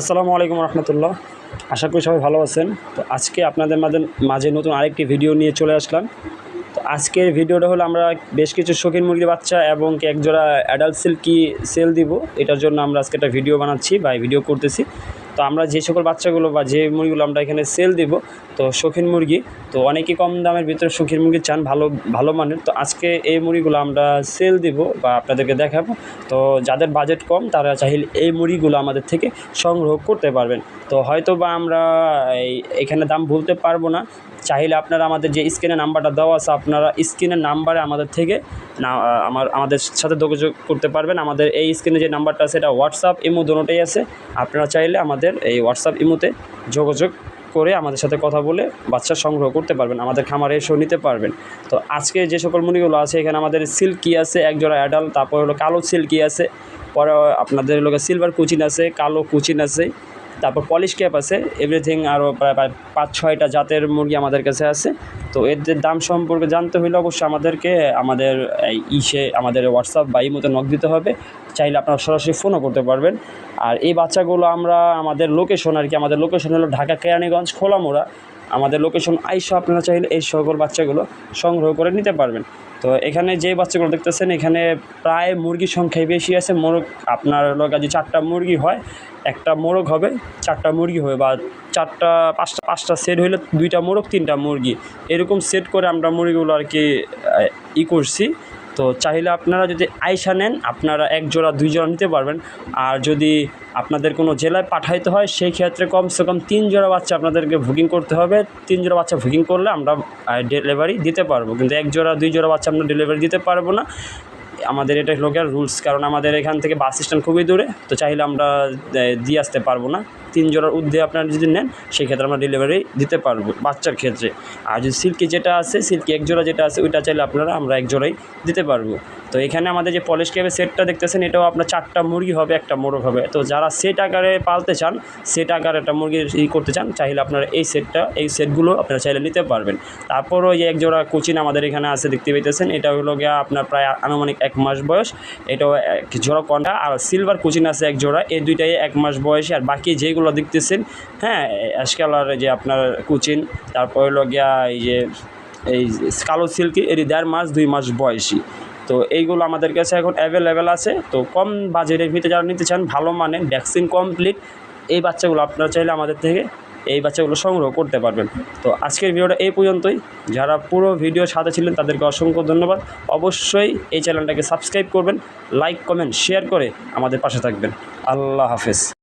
আসসালামু আলাইকুম রহমতুল্লাহ। আশা করি সবাই ভালো আছেন। তো আজকে আপনাদের মাঝে মাঝে নতুন আরেকটি ভিডিও নিয়ে চলে আসলাম। তো আজকের ভিডিওটা হলো আমরা বেশ কিছু শৌখিন মুরগির বাচ্চা এবং একজোড়া অ্যাডাল্ট সেল কি সেল দিব। এটার জন্য আমরা আজকে একটা ভিডিও বানাচ্ছি বা ভিডিও করতেছি। তো আমরা যে সকল বাচ্চাগুলো বা যে মুরগিগুলো আমরা এখানে সেল দিব, তো শৌখিন মুরগি, তো অনেকই কম দামের ভিতরে শৌখিন মুরগি চান, ভালো ভালো মানের। তো আজকে এই মুরগিগুলো আমরা সেল দিব বা আপনাদেরকে দেখাবো। তো যাদের বাজেট কম, তারা চাইলে এই মুড়িগুলো আমাদের থেকে সংগ্রহ করতে পারবেন। তো হয়তো বা আমরা এখানে দাম বলতে পারব না। চাইলে আপনারা আমাদের যে স্ক্রিনে নাম্বারটা দেওয়া আছে, আপনারা স্ক্রিনের নাম্বারে আমাদের থেকে না আমার, আমাদের সাথে যোগাযোগ করতে পারবেন। আমাদের এই স্ক্রিনে যে নাম্বারটা আছে, এটা হোয়াটসঅ্যাপ ইমো দুটোই আছে। আপনারা চাইলে আমাদের এই হোয়াটসঅ্যাপ ইমোতে যোগাযোগ করে আমাদের সাথে কথা বলে বাচ্চা সংগ্রহ করতে পারবেন, আমাদের খামারে এসেও নিতে পারবেন। তো আজকে যে সকল মুরগিগুলো আছে, এখানে আমাদের সিল্কি আছে, একজোড়া অ্যাডাল তারপর হলো কালো সিল্কি আছে, পরে আপনাদের হলো সিলভার কুচিন আছে, কালো কুচিন আছে তারপর পলিশ ক্যাপ আছে এভরিথিং আরও প্রায় পাঁচ, ছয়টা জাতের মুরগি আমাদের কাছে আছে। তো এদের দাম সম্পর্কে জানতে হলে অবশ্যই আমাদেরকে আমাদের ইসে, আমাদের হোয়াটসঅ্যাপ বা ইমোতে নক দিতে হবে। চাইলে আপনারা সরাসরি ফোনও করতে পারবেন। আর এই বাচ্চাগুলো আমরা আমাদের লোকেশন আর কি, আমাদের লোকেশন হলো ঢাকা কেরানীগঞ্জ খোলামোড়া। আমাদের লোকেশন আইসা আপনারা চাইলে এই সকল বাচ্চাগুলো সংগ্রহ করে নিতে পারবেন। তো এখানে যে বাচ্চাগুলো দেখতেছেন, এখানে প্রায় মুরগির সংখ্যাই বেশি আছে। মোরগ আপনার লোকা যে চারটা মুরগি হয়, একটা মোরগ হবে, চারটা মুরগি হবে বা চারটা, পাঁচটা পাঁচটা সেট হইলে দুইটা মোরগ, তিনটা মুরগি। এরকম সেট করে আমরা মুরগিগুলো আর কি ই করছি। তো চাইলে আপনারা যদি আইসা নেন, আপনারা এক জোড়া, দুই জোড়া নিতে পারবেন। আর যদি আপনাদের কোনো জেলায় পাঠাইতে হয়, সেই ক্ষেত্রে কমসে কম তিন জোড়া বাচ্চা আপনাদেরকে বুকিং করতে হবে। তিন জোড়া বাচ্চা বুকিং করলে আমরা ডেলিভারি দিতে পারব। কিন্তু এক জোড়া, দুই জোড়া বাচ্চা আমরা ডেলিভারি দিতে পারব না। আমাদের এটা লোকের রুলস কারণ আমাদের এখান থেকে বাস স্ট্যান্ড খুবই দূরে, তো চাইলে আমরা দিয়ে আসতে পারব না। তিন জোড়ার ঊর্ধ্বে আপনারা যদি নেন সেই ক্ষেত্রে আমরা ডেলিভারি দিতে পারব বাচ্চার ক্ষেত্রে। আর যদি সিল্কি যেটা আছে, সিল্কি এক জোড়া যেটা আছে, ওইটা চাইলে আপনারা আমরা এক জোড়াই দিতে পারব। তো এখানে আমাদের যে পলিশ ক্যাবের সেটটা দেখতেছেন, এটাও আপনার চারটা মুরগি হবে, একটা মোরগ হবে। তো যারা সেট আকারে পালতে চান সেট আকারে একটা মুরগির ই করতে চান, চাইলে আপনারা এই সেটটা এই সেটগুলো আপনারা চাইলে নিতে পারবেন। তারপরও এই এক জোড়া কোচিন আমাদের এখানে আছে, দেখতে পাইতেছেন, এটা হলো গিয়া আপনার প্রায় আনুমানিক এক মাস বয়স। এটাও এক জোড়া কন্টা আর সিলভার কোচিন আছে এক জোড়া, এই দুইটাই এক মাস বয়সে, আর বাকি যেগুলো দেখতেছেন। হ্যাঁ অ্যাশ কালার যে আপনার কুচিন তারপর হলো গিয়া এই যে, এই কালো সিল্কি এর দেড় মাস, দুই মাস বয়সী। তো এইগুলো আমাদের কাছে এখন অ্যাভেলেবেল আছে। তো কম বাজেটের ভিতরে যারা নিতে চান, ভালো মানে ভ্যাকসিন কমপ্লিট এই বাচ্চাগুলো আপনারা চাইলে আমাদের থেকে এই বাচ্চাগুলো সংগ্রহ করতে পারবেন। তো আজকের ভিডিওটা এই পর্যন্তই। যারা পুরো ভিডিও সাথে ছিলেন, তাদেরকে অসংখ্য ধন্যবাদ। অবশ্যই এই চ্যানেলটাকে সাবস্ক্রাইব করবেন লাইক কমেন্ট শেয়ার করে আমাদের পাশে থাকবেন। আল্লাহ হাফেজ।